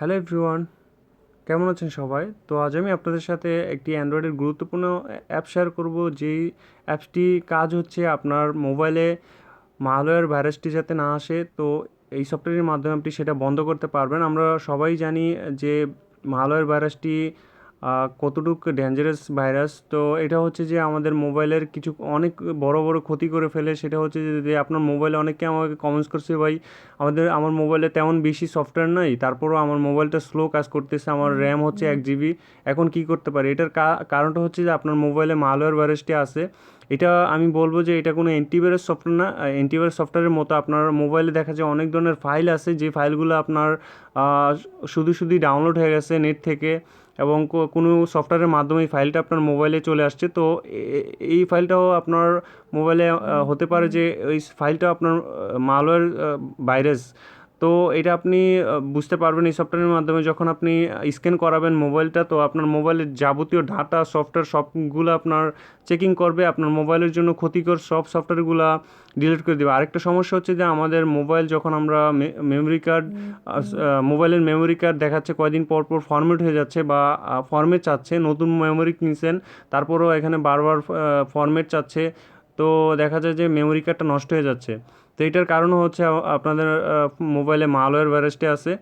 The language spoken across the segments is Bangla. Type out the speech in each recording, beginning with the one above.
হ্যালো এভরিওয়ান, কেমন আছেন সবাই? তো আজ আমি আপনাদের সাথে একটি অ্যান্ড্রয়েডের গুরুত্বপূর্ণ অ্যাপ শেয়ার করব, যেই অ্যাপসটি কাজ হচ্ছে আপনার মোবাইলে মালওয়্যার ভাইরাসটি যাতে না আসে, তো এই সফটওয়্যারের মাধ্যমে আপনি সেটা বন্ধ করতে পারবেন। আমরা সবাই জানি যে মালওয়্যার ভাইরাসটি কতটুকু ডেঞ্জারাস ভাইরাস তো এটা হচ্ছে যে আমাদের মোবাইলের কিছু অনেক বড় বড় ক্ষতি করে ফেলে। সেটা হচ্ছে যে যে আপনার মোবাইলে অনেকে আমাকে কমেন্টস করছে ভাই আমাদের আমার মোবাইলে তেমন বেশি সফটওয়্যার নাই তারপরও আমার মোবাইলটা স্লো কাজ করতেছে আমার র্যাম হচ্ছে এক জিবি এখন কি করতে পারি? এটার কারণটা হচ্ছে যে আপনার মোবাইলে মালওয়্যার ভাইরাসটি আছে। এটা আমি বলব যে এটা কোনো অ্যান্টিভাইরাস সফটওয়্যার না। অ্যান্টিভাইরাস সফটওয়্যারের মতো আপনার মোবাইলে দেখা যায় অনেক ধরনের ফাইল আছে, যে ফাইলগুলো আপনার শুধু শুধুই ডাউনলোড হয়ে গেছে নেট থেকে এবং কোনো সফটওয়্যারের মাধ্যমে এই ফাইলটা আপনার মোবাইলে চলে আসছে। তো এই ফাইলটাও আপনার মোবাইলে হতে পারে যে ওই ফাইলটা আপনার মালওয়্যার ভাইরাস তো এটা আপনি বুঝতে পারবেন এই সফটওয়্যারের মাধ্যমে যখন আপনি স্ক্যান করাবেন মোবাইলটা তো আপনার মোবাইলের যাবতীয় ডাটা সফটওয়্যার সবগুলো আপনার চেকিং করবে আপনার মোবাইলের জন্য ক্ষতিকর সব সফটওয়্যারগুলো ডিলিট করে দেবে। আরেকটা সমস্যা হচ্ছে যে আমাদের মোবাইল যখন আমরা মেমোরি কার্ড মোবাইলের মেমোরি কার্ড দেখাচ্ছে কয়দিন পর পর ফরম্যাট হয়ে যাচ্ছে বা ফরম্যাট চাচ্ছে নতুন মেমরি কিনছেন তারপরেও এখানে বারবার ফরম্যাট চাচ্ছে তো দেখা যায় যে মেমোরি কার্ডটা নষ্ট হয়ে যাচ্ছে। তো এটার কারণ হচ্ছে আপনাদের মোবাইলে মালওয়্যার ভাইরাসটি আছে।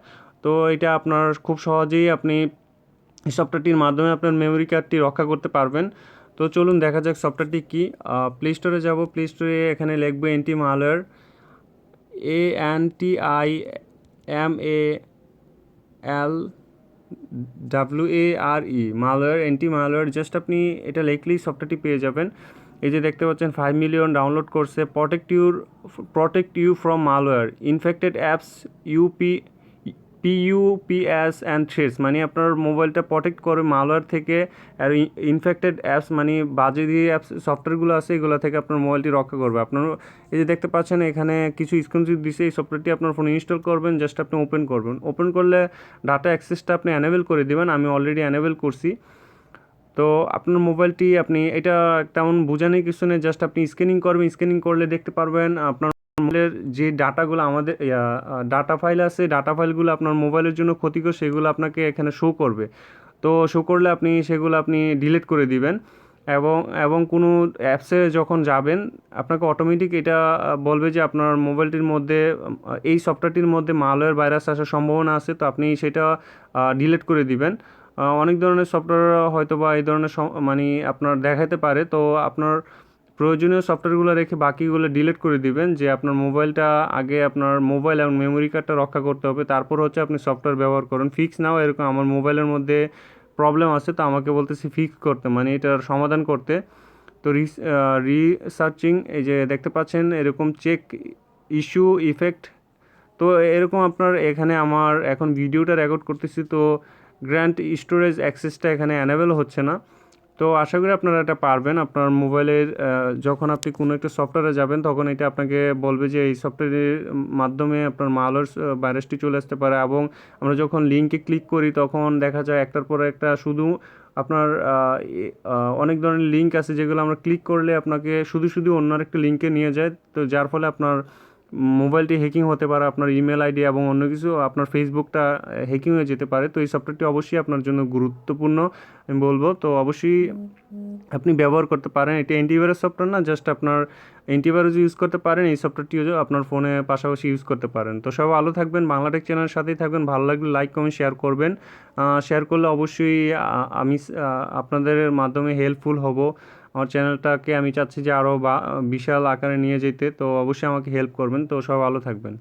তো এটা আপনার খুব সহজেই আপনি সফটওয়্যারটির মাধ্যমে আপনার মেমরি কার্ডটি রক্ষা করতে পারবেন। তো চলুন দেখা যাক সফটওয়্যারটি কী। প্লে স্টোরে যাব। প্লে স্টোরে এখানে লিখব anti malware A N T I M A L W A R E malware anti malware just আপনি এটা লিখলেই সফটওয়্যারটি পেয়ে যাবেন। এই যে দেখতে পাচ্ছেন ফাইভ মিলিয়ন ডাউনলোড করছে protect your protect you from malware infected apps U P P U P S and threats মানে আপনার মোবাইলটা প্রটেক্ট করে মালওয়্যার থেকে আর ইনফেক্টেড অ্যাপস মানে বাজে দিয়ে অ্যাপস সফটওয়্যারগুলো আছে, এগুলো থেকে আপনার মোবাইলটি রক্ষা করবে। আপনার এই যে দেখতে পাচ্ছেন, এখানে কিছু স্ক্রিনশট দিছে, এই সফটওয়্যারটি আপনার ফোনে ইনস্টল করবেন জাস্ট আপনি ওপেন করবেন। ওপেন করলে ডাটা অ্যাক্সেসটা আপনি অ্যানেবল করে দেবেন, আমি অলরেডি অ্যানেবল করছি। তো আপনার মোবাইলটি আপনি, এটা তেমন বোঝানোর কিছু নেই জাস্ট আপনি স্ক্যানিং করবেন স্ক্যানিং করলে দেখতে পারবেন আপনার মোবাইলের যে ডাটাগুলো আমাদের ডাটা ফাইল আছে ডাটা ফাইলগুলো আপনার মোবাইলের জন্য ক্ষতিকর, সেগুলো আপনাকে এখানে শো করবে। তো শো করলে আপনি সেগুলো আপনি ডিলিট করে দিবেন এবং এবং কোনো অ্যাপসে যখন যাবেন, আপনাকে অটোমেটিক এটা বলবে যে আপনার মোবাইলটির মধ্যে, এই সফটওয়্যারটির মধ্যে মালওয়্যার ভাইরাস আসার সম্ভাবনা আছে, তো আপনি সেটা ডিলিট করে দিবেন। অনেক ধরনের সফটওয়্যার হয়তো বা এই ধরনের মানে আপনার দেখাতে পারে। তো আপনার প্রয়োজনীয় সফটওয়্যারগুলো রেখে বাকিগুলো ডিলিট করে দিবেন যে আপনার মোবাইলটা আগে আপনার মোবাইল এবং মেমোরি কার্ডটা রক্ষা করতে হবে। তারপর হচ্ছে আপনি সফটওয়্যার ব্যবহার করুন। ফিক্স নাও এরকম আমার মোবাইলের মধ্যে প্রবলেম আছে, তো আমাকে বলতেছি ফিক্স করতে। মানে এটার সমাধান করতে। তো রিসার্চিং এই যে দেখতে পাচ্ছেন, এরকম চেক ইস্যু ইফেক্ট তো এরকম আপনার এখানে আমার এখন ভিডিওটা রেকর্ড করতেছি। তো গ্র্যান্ড স্টোরেজ অ্যাক্সেসটা এখানে অ্যানেবেল হচ্ছে না। তো আশা করি আপনারা এটা পারবেন। আপনার মোবাইলের যখন আপনি কোনো একটা সফটওয়্যারে যাবেন, তখন এটা আপনাকে বলবে যে এই সফটওয়্যারের মাধ্যমে আপনার মালওয়্যার ভাইরাসটি চলে আসতে পারে এবং আমরা যখন লিঙ্কে ক্লিক করি, তখন দেখা যায় একটার পর একটা শুধু আপনার অনেক ধরনের লিঙ্ক আছে যেগুলো আমরা ক্লিক করলে আপনাকে শুধু শুধু অন্য একটা লিঙ্কে নিয়ে যায়। তো যার ফলে আপনার মোবাইলটি হ্যাকিং হতে পারে, আপনার ইমেল আইডি এবং অন্য কিছু, আপনার ফেসবুকটা হ্যাকিং হয়ে যেতে পারে। তো এই সফটওয়্যারটি অবশ্যই আপনার জন্য গুরুত্বপূর্ণ, আমি বলব। তো অবশ্যই আপনি ব্যবহার করতে পারেন। এটি অ্যান্টিভাইরাস সফটওয়্যার না জাস্ট আপনার অ্যান্টিভাইরাস ইউজ করতে পারেন। এই সফটওয়্যারটিও আপনার ফোনে পাশাপাশি ইউজ করতে পারেন। তো সবাই ভালো থাকবেন, বাংলাটেক চ্যানেলের সাথেই থাকবেন। ভালো লাগলে লাইক কমেন্ট শেয়ার করবেন। শেয়ার করলে অবশ্যই আমি আপনাদের মাধ্যমে হেল্পফুল হব। আমার চ্যানেলটাকে আমি চাচ্ছি যে আরও বা বিশাল আকারে নিয়ে যেতে, তো অবশ্যই আমাকে হেল্প করবেন। তো সব ভালো থাকবেন।